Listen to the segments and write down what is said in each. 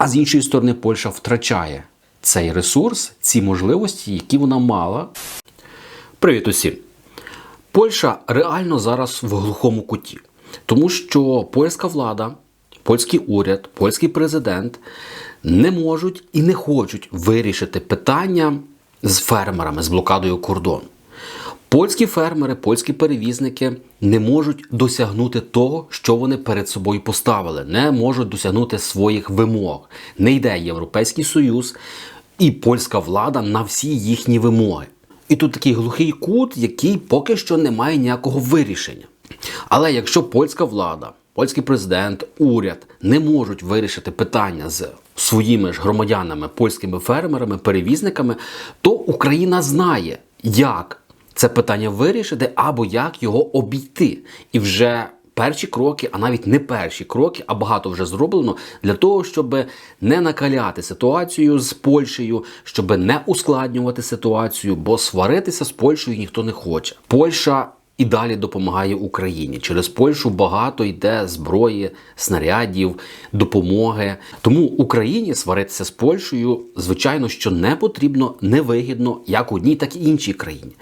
А з іншої сторони, Польща втрачає цей ресурс, ці можливості, які вона мала. Привіт усім! Польща реально зараз в глухому куті, тому що польська влада, польський уряд, польський президент не можуть і не хочуть вирішити питання з фермерами, з блокадою кордону. Польські фермери, польські перевізники не можуть досягнути того, що вони перед собою поставили, не можуть досягнути своїх вимог. Не йде Європейський Союз і польська влада на всі їхні вимоги. І тут такий глухий кут, який поки що не має ніякого вирішення. Але якщо польська влада, польський президент, уряд не можуть вирішити питання з своїми ж громадянами, польськими фермерами, перевізниками, то Україна знає, як це питання вирішити або як його обійти. І вже перші кроки, а навіть не перші кроки, а багато вже зроблено для того, щоб не накаляти ситуацію з Польщею, щоб не ускладнювати ситуацію, бо сваритися з Польщею ніхто не хоче. Польща. І далі допомагає Україні. Через Польщу багато йде зброї, снарядів, допомоги. Тому Україні сваритися з Польщею, звичайно, що не потрібно, невигідно як одній, так і іншій країні.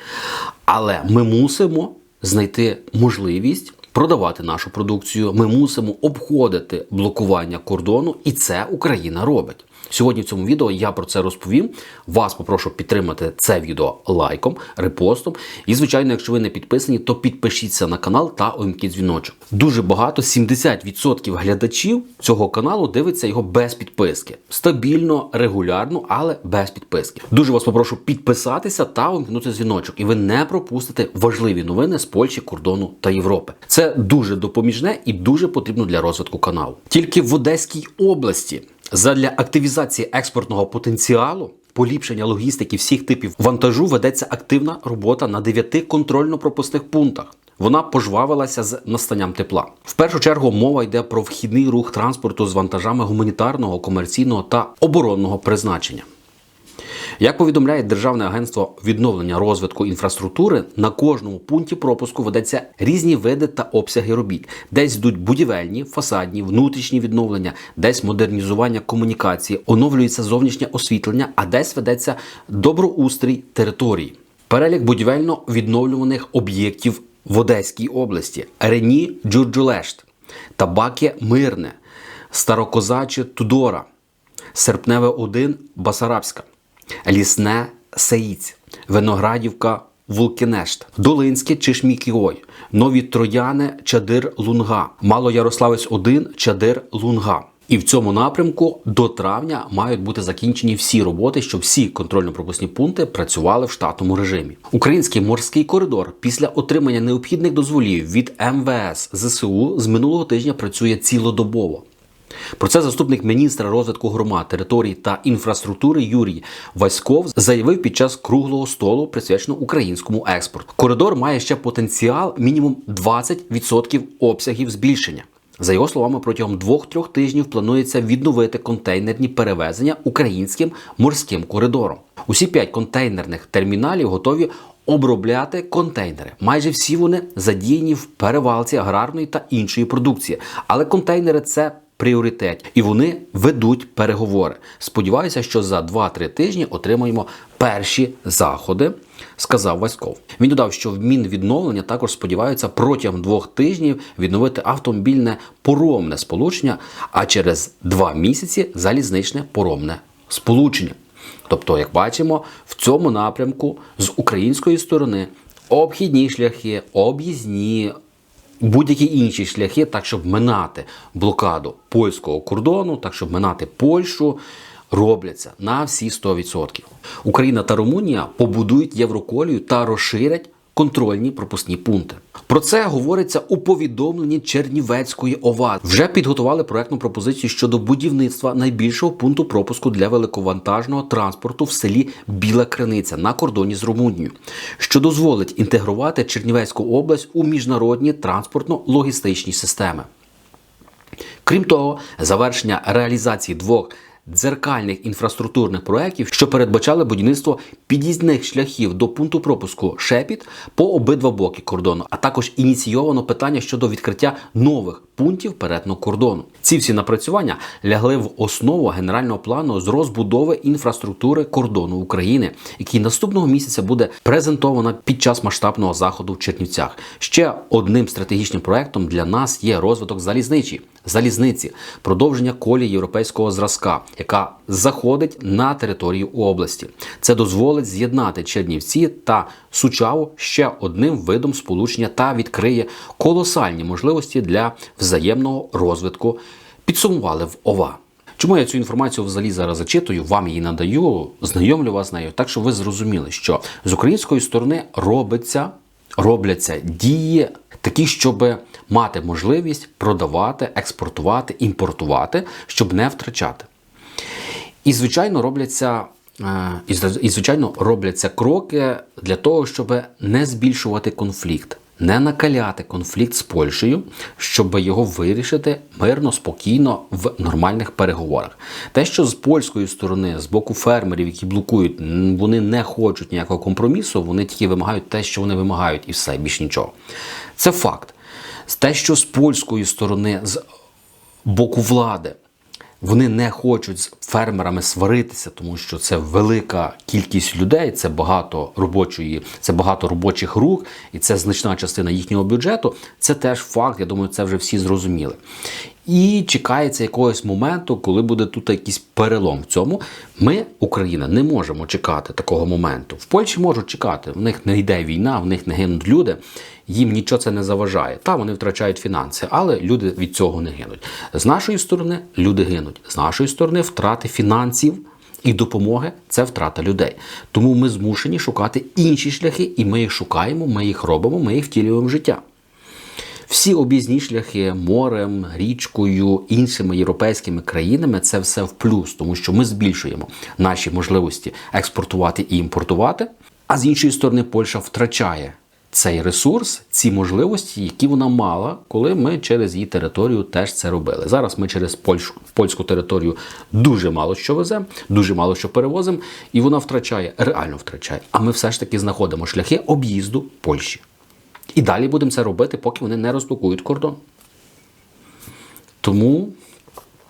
Але ми мусимо знайти можливість продавати нашу продукцію. Ми мусимо обходити блокування кордону, і це Україна робить. Сьогодні в цьому відео я про це розповім. Вас попрошу підтримати це відео лайком, репостом. І, звичайно, якщо ви не підписані, то підпишіться на канал та увімкніть дзвіночок. Дуже багато, 70% глядачів цього каналу дивиться його без підписки. Стабільно, регулярно, але без підписки. Дуже вас попрошу підписатися та увімкнути дзвіночок. І ви не пропустите важливі новини з Польщі, кордону та Європи. Це дуже допоміжне і дуже потрібно для розвитку каналу. Тільки в Одеській області. Задля активізації експортного потенціалу, поліпшення логістики всіх типів вантажу ведеться активна робота на дев'яти контрольно-пропускних пунктах. Вона пожвавилася з настанням тепла. В першу чергу мова йде про вхідний рух транспорту з вантажами гуманітарного, комерційного та оборонного призначення. Як повідомляє Державне агентство відновлення розвитку інфраструктури, на кожному пункті пропуску ведеться різні види та обсяги робіт. Десь йдуть будівельні, фасадні, внутрішні відновлення, десь модернізування комунікації, оновлюється зовнішнє освітлення, а десь ведеться доброустрій території. Перелік будівельно відновлюваних об'єктів в Одеській області: Рені Джурджулешт, Табаке Мирне, Старокозаче Тудора, Серпневе 1 Басарабська. Лісне Саїць, Виноградівка Вулкінешт, Долинське Чешмікіой, Нові Трояни Чадир Лунга, Малоярославець 1 Чадир Лунга. І в цьому напрямку до травня мають бути закінчені всі роботи, щоб всі контрольно-пропускні пункти працювали в штатному режимі. Український морський коридор після отримання необхідних дозволів від МВС ЗСУ з минулого тижня працює цілодобово. Про це заступник міністра розвитку громад, територій та інфраструктури Юрій Васьков заявив під час круглого столу, присвяченого українському експорту. Коридор має ще потенціал мінімум 20% обсягів збільшення. За його словами, протягом двох-трьох тижнів планується відновити контейнерні перевезення українським морським коридором. Усі п'ять контейнерних терміналів готові обробляти контейнери. Майже всі вони задіяні в перевалці аграрної та іншої продукції. Але контейнери це пріоритет, і вони ведуть переговори. Сподіваюся, що за 2-3 тижні отримаємо перші заходи, сказав Васьков. Він додав, що в Мінвідновлення також сподіваються протягом двох тижнів відновити автомобільне поромне сполучення, а через два місяці залізничне поромне сполучення. Тобто, як бачимо, в цьому напрямку з української сторони обхідні шляхи, об'їзні будь-які інші шляхи, так щоб минати блокаду польського кордону, так щоб минати Польщу. Робляться на всі 100%. Україна та Румунія побудують Євроколію та розширять контрольні пропускні пункти. Про це говориться у повідомленні Чернівецької ОВА. Вже підготували проектну пропозицію щодо будівництва найбільшого пункту пропуску для великовантажного транспорту в селі Біла Криниця на кордоні з Румунією, що дозволить інтегрувати Чернівецьку область у міжнародні транспортно-логістичні системи. Крім того, завершення реалізації двох дзеркальних інфраструктурних проєктів, що передбачали будівництво під'їзних шляхів до пункту пропуску Шепіт по обидва боки кордону, а також ініційовано питання щодо відкриття нових пунктів перетину кордону. Ці всі напрацювання лягли в основу генерального плану з розбудови інфраструктури кордону України, який наступного місяця буде презентовано під час масштабного заходу в Чернівцях. Ще одним стратегічним проектом для нас є розвиток залізничі. Залізниці, продовження колії європейського зразка, яка заходить на територію області. Це дозволить з'єднати Чернівці та Сучаву ще одним видом сполучення та відкриє колосальні можливості для взаємного розвитку. Підсумували в ОВА. Чому я цю інформацію взагалі зараз зачитую, вам її надаю, знайомлю вас з нею, так щоб ви зрозуміли, що з української сторони робиться, робляться дії такі, щоб мати можливість продавати, експортувати, імпортувати, щоб не втрачати. І, звичайно, робляться. е, І, звичайно, робляться кроки для того, щоб не збільшувати конфлікт, не накаляти конфлікт з Польщею, щоб його вирішити мирно, спокійно в нормальних переговорах. Те, що з польської сторони, з боку фермерів, які блокують, вони не хочуть ніякого компромісу, вони тільки вимагають те, що вони вимагають, і все, більш нічого. Це факт. Те, що з польської сторони, з боку влади. Вони не хочуть з фермерами сваритися, тому що це велика кількість людей, це багато робочої, це багато робочих рук, і це значна частина їхнього бюджету. Це теж факт. Я думаю, це вже всі зрозуміли. І чекається якогось моменту, коли буде тут якийсь перелом в цьому. Ми, Україна, не можемо чекати такого моменту. В Польщі можуть чекати. В них не йде війна, в них не гинуть люди. Їм нічого це не заважає. Та вони втрачають фінанси, але люди від цього не гинуть. З нашої сторони люди гинуть. З нашої сторони втрати фінансів і допомоги це втрата людей. Тому ми змушені шукати інші шляхи, і ми їх шукаємо, ми їх робимо, ми їх втілюємо в життя. Всі об'їзні шляхи морем, річкою, іншими європейськими країнами це все в плюс, тому що ми збільшуємо наші можливості експортувати і імпортувати. А з іншої сторони, Польща втрачає цей ресурс, ці можливості, які вона мала, коли ми через її територію теж це робили. Зараз ми через Польщу, польську територію дуже мало що веземо, дуже мало що перевозимо, і вона втрачає, реально втрачає. А ми все ж таки знаходимо шляхи об'їзду Польщі. І далі будемо це робити, поки вони не розблокують кордон. Тому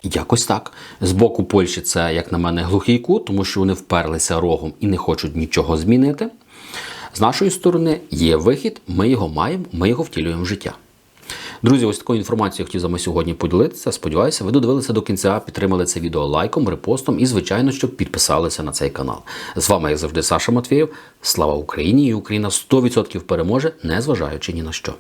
якось так. З боку Польщі це, як на мене, глухий кут, тому що вони вперлися рогом і не хочуть нічого змінити. З нашої сторони є вихід, ми його маємо, ми його втілюємо в життя. Друзі, ось такою інформацією хотів з вами сьогодні поділитися. Сподіваюся, ви додивилися до кінця, підтримали це відео лайком, репостом і, звичайно, щоб підписалися на цей канал. З вами, як завжди, Саша Матвєєв. Слава Україні! І Україна 100% переможе, незважаючи ні на що.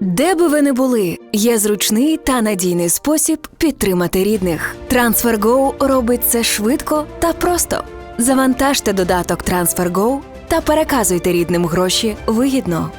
Де би ви не були, є зручний та надійний спосіб підтримати рідних. TransferGo робить це швидко та просто. Завантажте додаток TransferGo та переказуйте рідним гроші вигідно.